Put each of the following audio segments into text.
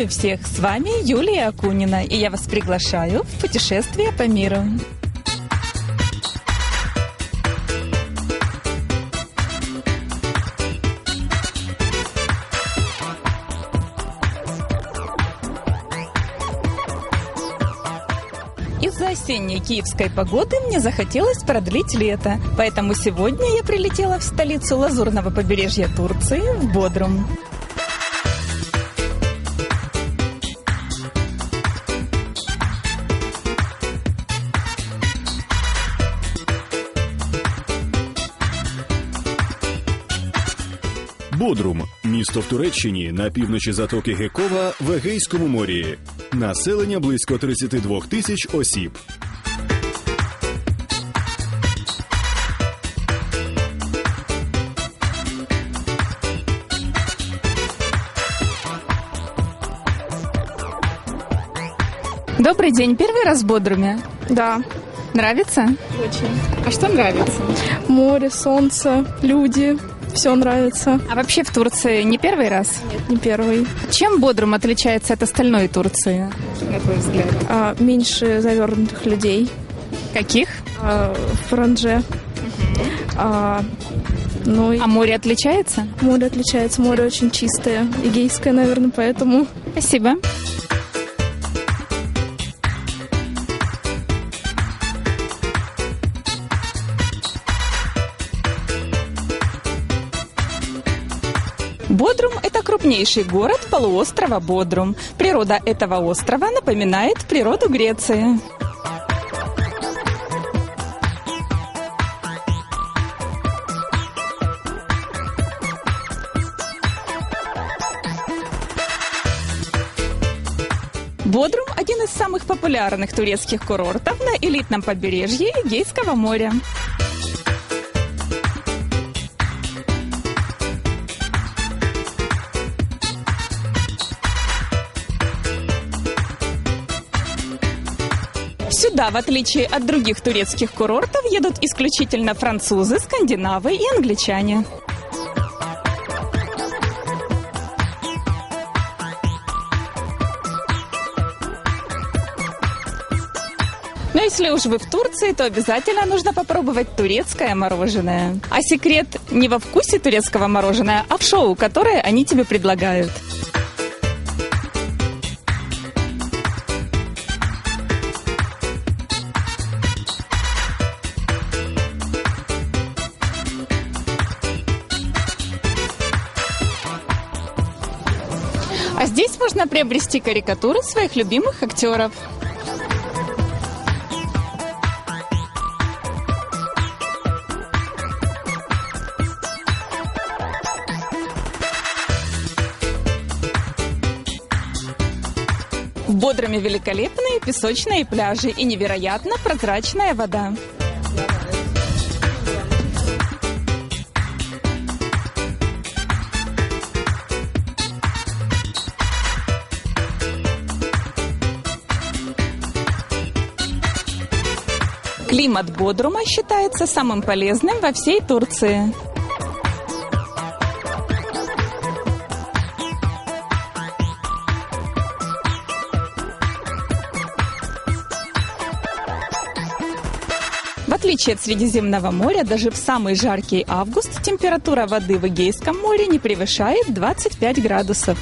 Приветствую всех! С вами Юлия Акунина, и я вас приглашаю в путешествие по миру. Из-за осенней киевской погоды мне захотелось продлить лето, поэтому сегодня я прилетела в столицу лазурного побережья Турции, в Бодрум. Бодрум місто в Туреччині на півночі затоки Гекова в Егейському морі. Населення близько 32 тисяч осіб. Добрый день, первый раз в Бодруме. Да, Нравится? очень. А что нравится? Море, солнце, люди. все нравится. А вообще в Турции не первый раз? Нет, не первый. Чем Бодрум отличается от остальной Турции, на твой взгляд? А, меньше завернутых людей Каких? а, в Паранже. А, ну, А море отличается? море отличается. Море очень чистое. Эгейское, наверное, поэтому... Спасибо. Бодрум – это крупнейший город полуострова Бодрум. Природа этого острова напоминает природу Греции. Бодрум – один из самых популярных турецких курортов на элитном побережье Эгейского моря. Сюда, в отличие от других турецких курортов, едут исключительно французы, скандинавы и англичане. Но если уж вы в Турции, то обязательно нужно попробовать турецкое мороженое. А секрет не во вкусе турецкого мороженого, а в шоу, которое они тебе предлагают. Можно приобрести карикатуры своих любимых актеров. В Бодроме великолепные песочные пляжи и невероятно прозрачная вода. Климат Бодрума считается самым полезным во всей Турции. В отличие от Средиземного моря, даже в самый жаркий август температура воды в Эгейском море не превышает 25 градусов.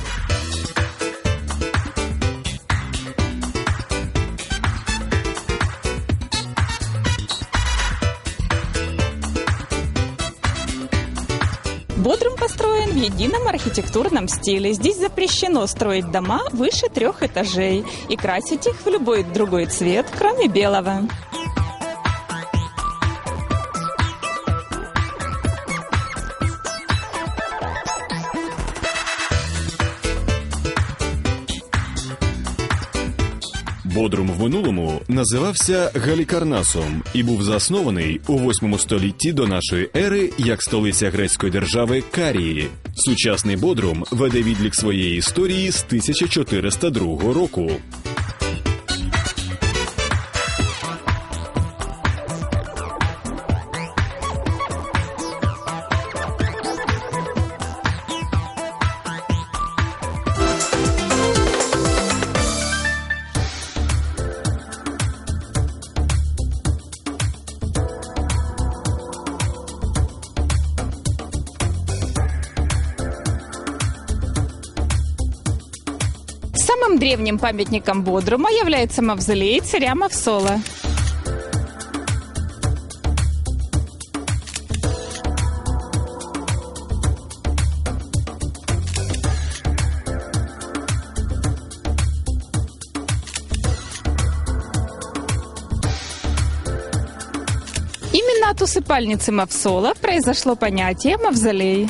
Бодрум построен в едином архитектурном стиле. Здесь запрещено строить дома выше трех этажей и красить их в любой другой цвет, кроме белого. Бодрум в минулому називався Галікарнасом і був заснований у 8 столітті до нашої ери як столиця грецької держави Карії. Сучасний Бодрум веде відлік своєї історії з 1402 року. Древним памятником Бодрума является мавзолей царя Мавсола. Именно от усыпальницы Мавсола произошло понятие «мавзолей».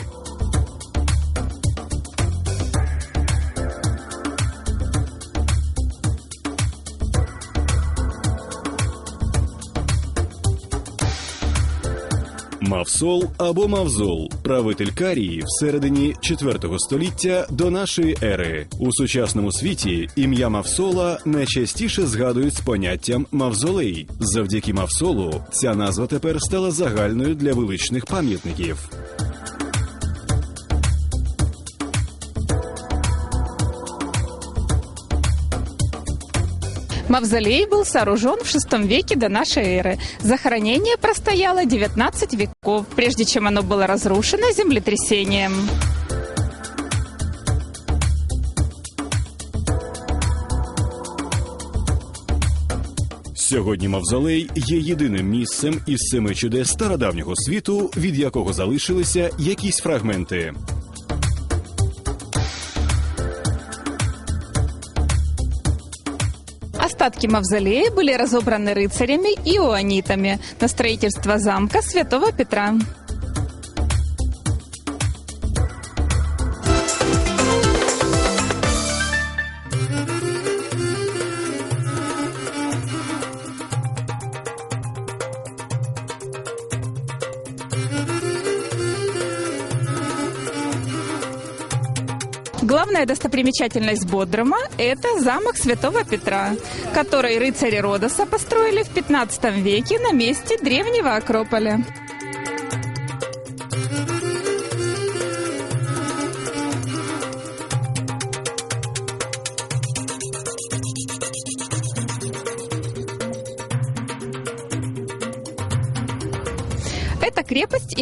Мавсол або Мавзол правитель Карії всередині 4 століття до нашої ери. У сучасному світі ім'я Мавсола найчастіше згадують з поняттям мавзолей. Завдяки Мавсолу ця назва тепер стала загальною для величних пам'ятників. Мавзолей был сооружен в VI веке до нашей эры. Захоронение простояло 19 веков, прежде чем оно было разрушено землетрясением. Сьогодні Мавзолей є єдиним місцем із семи чудес стародавнього світу, від якого залишилися якісь фрагменти. Остатки мавзолея были разобраны рыцарями и иоанитами на строительство замка Святого Петра. Главная достопримечательность Бодрума – это замок Святого Петра, который рыцари Родоса построили в 15 веке на месте древнего Акрополя.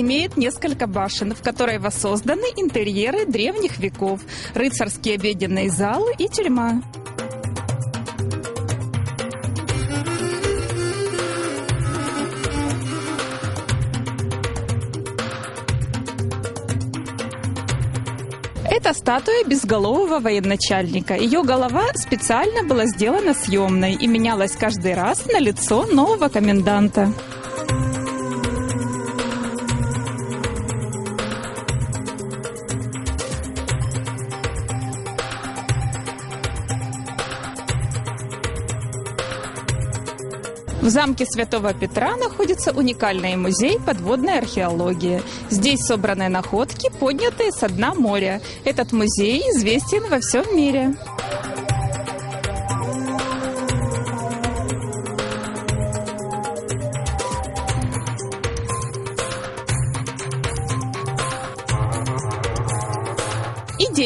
Имеет несколько башен, в которой воссозданы интерьеры древних веков, рыцарские обеденные залы и тюрьма. Это статуя безголового военачальника. Ее голова специально была сделана съемной и менялась каждый раз на лицо нового коменданта. В замке Святого Петра находится уникальный музей подводной археологии. Здесь собраны находки, поднятые со дна моря. Этот музей известен во всем мире.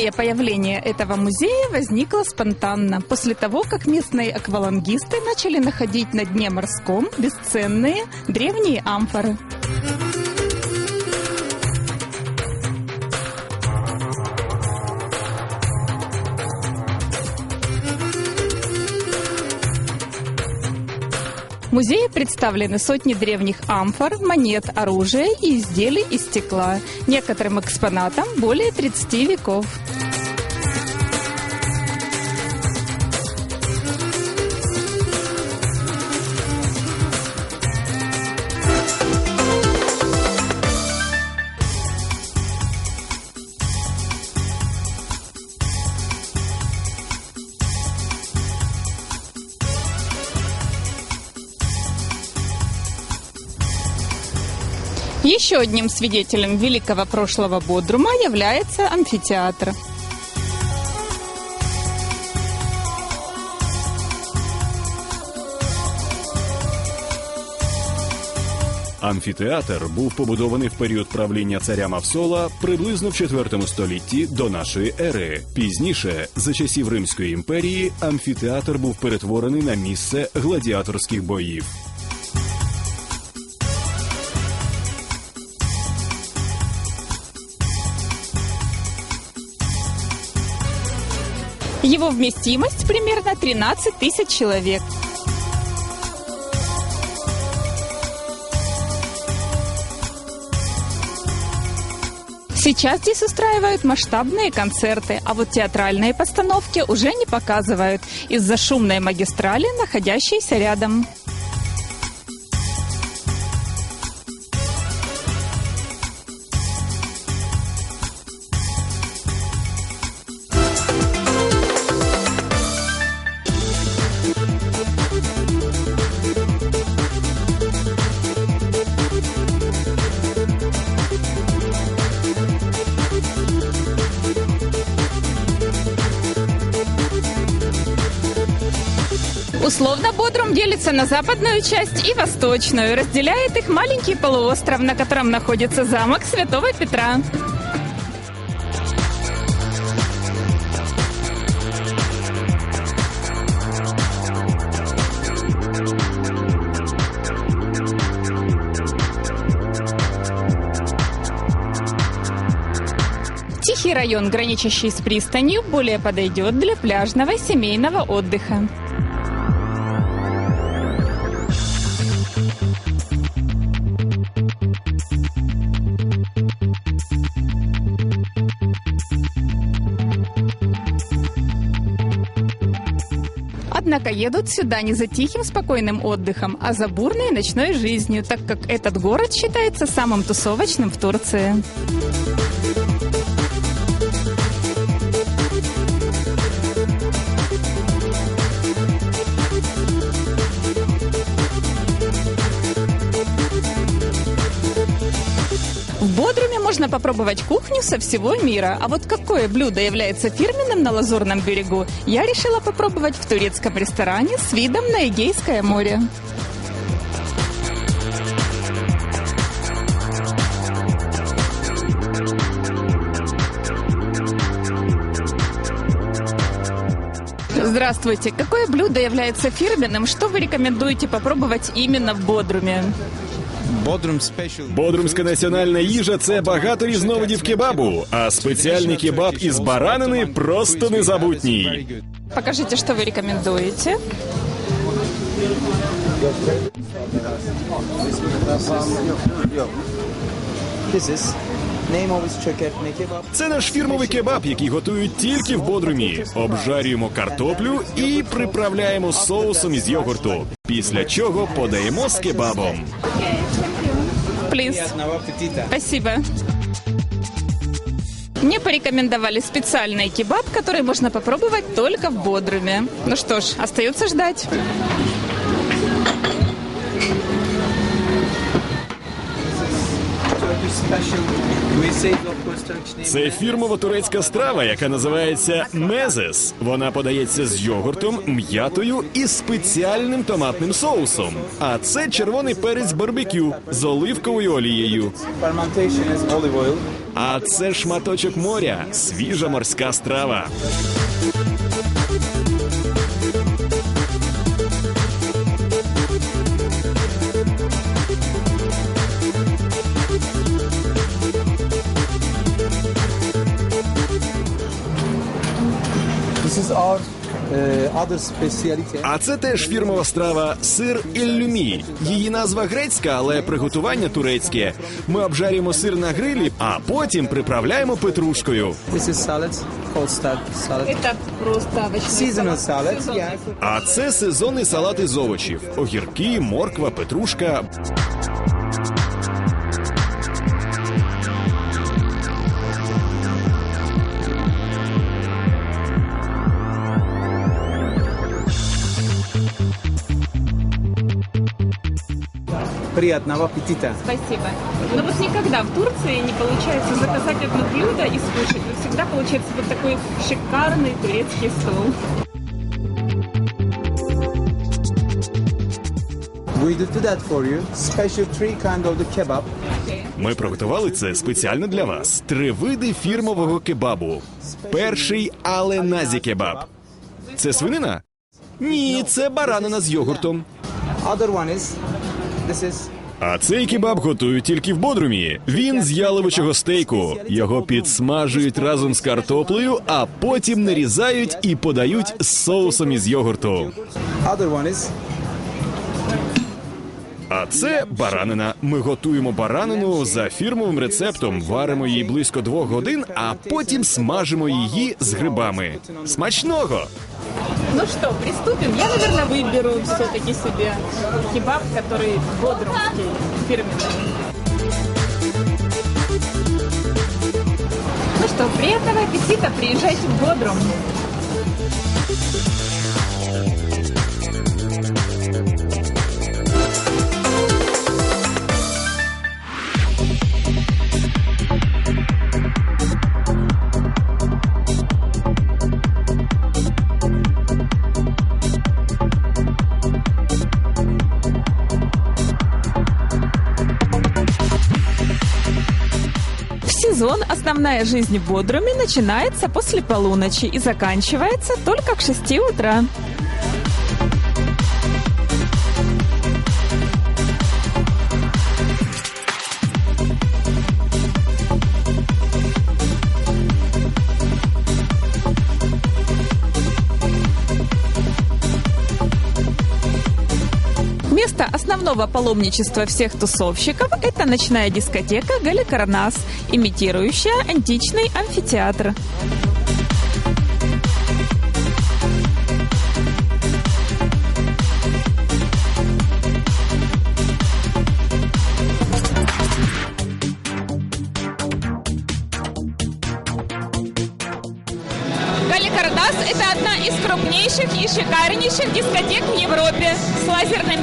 Идея появления этого музея возникла спонтанно, после того, как местные аквалангисты начали находить на дне морском бесценные древние амфоры. Музее представлены сотни древних амфор, монет, оружия и изделий из стекла. Некоторым экспонатам более 30 веков. Еще одним свидетелем великого прошлого Бодрума является амфитеатр. Амфітеатр був побудований в період правління царя Мавсола приблизно в 4 столітті до нашої ери. Пізніше, за часів Римської імперії, амфітеатр був перетворений на місце гладіаторських боїв. Его вместимость примерно 13 тысяч человек. Сейчас здесь устраивают масштабные концерты, а вот театральные постановки уже не показывают из-за шумной магистрали, находящейся рядом. Бодрум делится на западную часть и восточную. Разделяет их маленький полуостров, на котором находится замок Святого Петра. Тихий район, граничащий с пристанью, более подойдет для пляжного семейного отдыха. Однако едут сюда не за тихим спокойным отдыхом, а за бурной ночной жизнью, так как этот город считается самым тусовочным в Турции. Попробовать кухню со всего мира. А вот какое блюдо является фирменным на Лазурном берегу, я решила попробовать в турецком ресторане с видом на Эгейское море. Здравствуйте. Какое блюдо является фирменным? Что вы рекомендуете попробовать именно в Бодруме? Бодрумська національна їжа це багато різновидів кебабу, а спеціальний кебаб із баранини просто незабутній. Покажите, что вы рекомендуете. This is name of his chökertme kebab. Це наш фірмовий кебаб, який готують тільки в Бодрумі. Обжарюємо картоплю і приправляємо соусом із йогурту. Після чого подаємо з кебабом. Плиз. Приятного аппетита. Спасибо. Мне порекомендовали специальный кебаб, который можно попробовать только в Бодруме. Ну что ж, остается ждать. Це фірмова турецька страва, яка називається мезес. Вона подається з йогуртом, м'ятою і спеціальним томатним соусом. А це червоний перець барбекю з оливковою олією. А це шматочок моря, свіжа морська страва. А це теж фірмова страва сир іллюмі. Її назва грецька, але приготування турецьке. Ми обжарюємо сир на грилі, а потім приправляємо петрушкою. Это просто. А це сезонний салат із овочів: огірки, морква, петрушка. Приятного аппетита. Спасибо. Но вот никогда в Турции не получается заказать одно блюдо и скушать. Вот всегда получается вот такой шикарный турецкий стол. We do that for you. Special three kind of the kebab. Ми приготували це спеціально для вас. Три види фірмового кебабу. Перший аленазі кебаб. Це свинина? Ні, це баранина з йогуртом. Other one is is А цей кебаб готують тільки в Бодрумі. Він з яловичого стейку. Його підсмажують разом з картоплею, а потім нарізають і подають з соусом із йогурту. А це баранина. Ми готуємо баранину за фірмовим рецептом, варимо її близько двох годин, а потім смажимо її з грибами. Смачного! Ну что, приступим? Я, наверное, выберу все-таки себе кебаб, который бодрумский, фирменный. Ну что, приятного аппетита, приезжайте в Бодрум. Основная жизнь в Бодруме начинается после полуночи и заканчивается только к 6 утра. Основного паломничества всех тусовщиков – это ночная дискотека Галикарнас, имитирующая античный амфитеатр.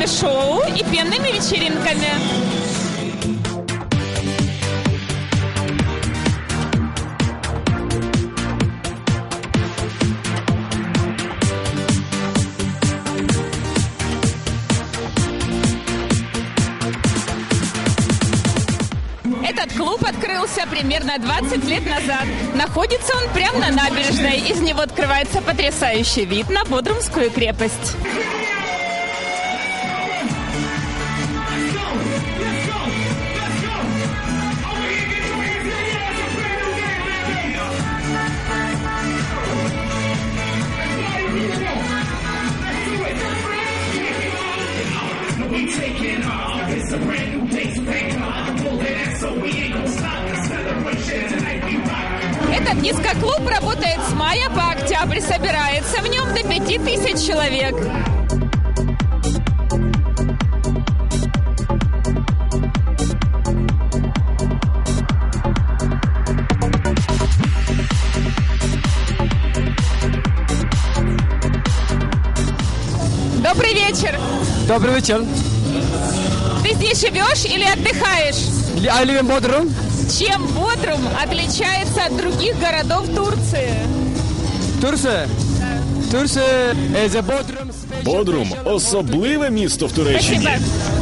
Шоу и пенными вечеринками. Этот клуб открылся примерно 20 лет назад. Находится он прямо на набережной. Из него открывается потрясающий вид на Бодрумскую крепость. Этот диско-клуб работает с мая по октябрь. Собирается в нем до 5000 человек. Добрый вечер. Добрый вечер. Ты здесь живешь или отдыхаешь? I live in Bodrum. Чем Бодрум отличается от других городов Турции? Турция. Турция Бодрум особливе місто в Туреччині. Спасибо.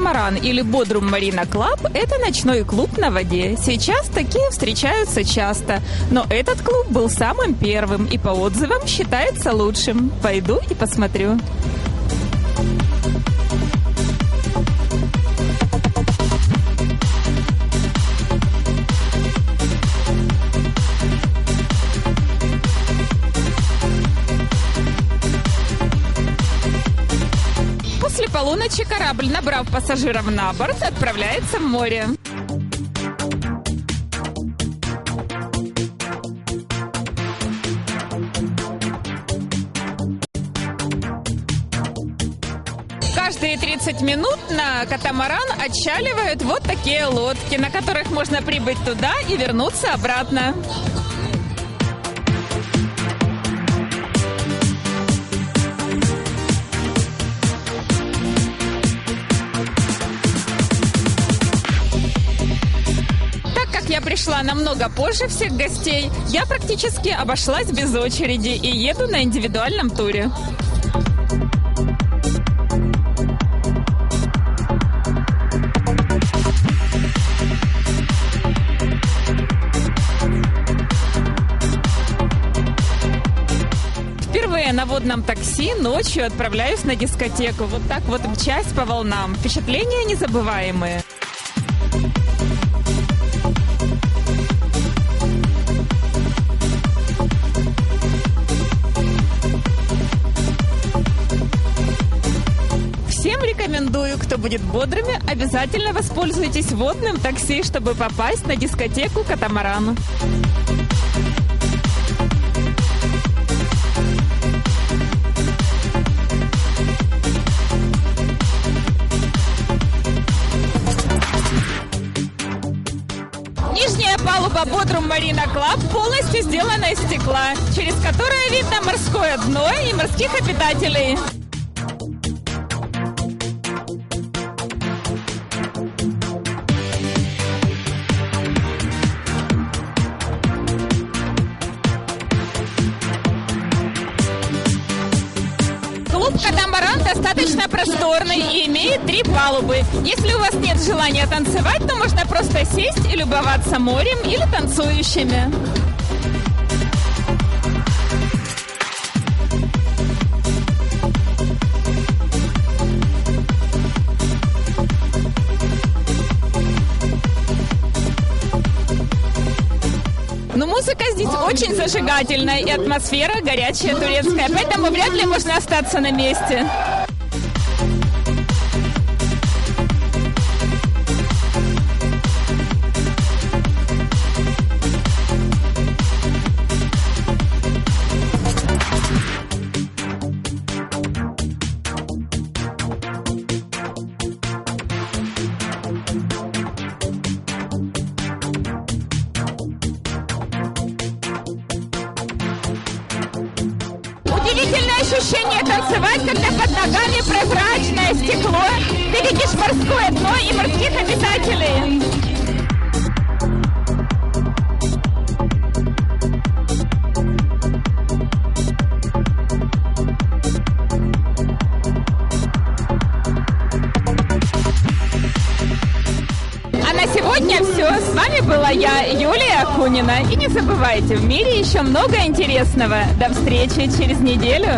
Катамаран или Бодрум Марина Клаб – это ночной клуб на воде. Сейчас такие встречаются часто. Но этот клуб был самым первым и по отзывам считается лучшим. Пойду и посмотрю. Корабль, набрав пассажиров на борт, отправляется в море. Каждые 30 минут на катамаран отчаливают вот такие лодки, на которых можно прибыть туда и вернуться обратно. Пришла намного позже всех гостей. Я практически обошлась без очереди и еду на индивидуальном туре. Впервые на водном такси ночью отправляюсь на дискотеку. Вот так вот мчась по волнам. Впечатления незабываемые. Кто будет бодрыми, обязательно воспользуйтесь водным такси, чтобы попасть на дискотеку «Катамаран». Нижняя палуба Бодрум Марина Клаб полностью сделана из стекла, через которое видно морское дно и морских обитателей. Просторный и имеет три палубы. Если у вас нет желания танцевать, то можно просто сесть и любоваться морем или танцующими. Но музыка здесь очень зажигательная и атмосфера горячая турецкая, поэтому вряд ли можно остаться на месте. Была я, Юлия Акунина. И не забывайте, в мире еще много интересного. До встречи через неделю.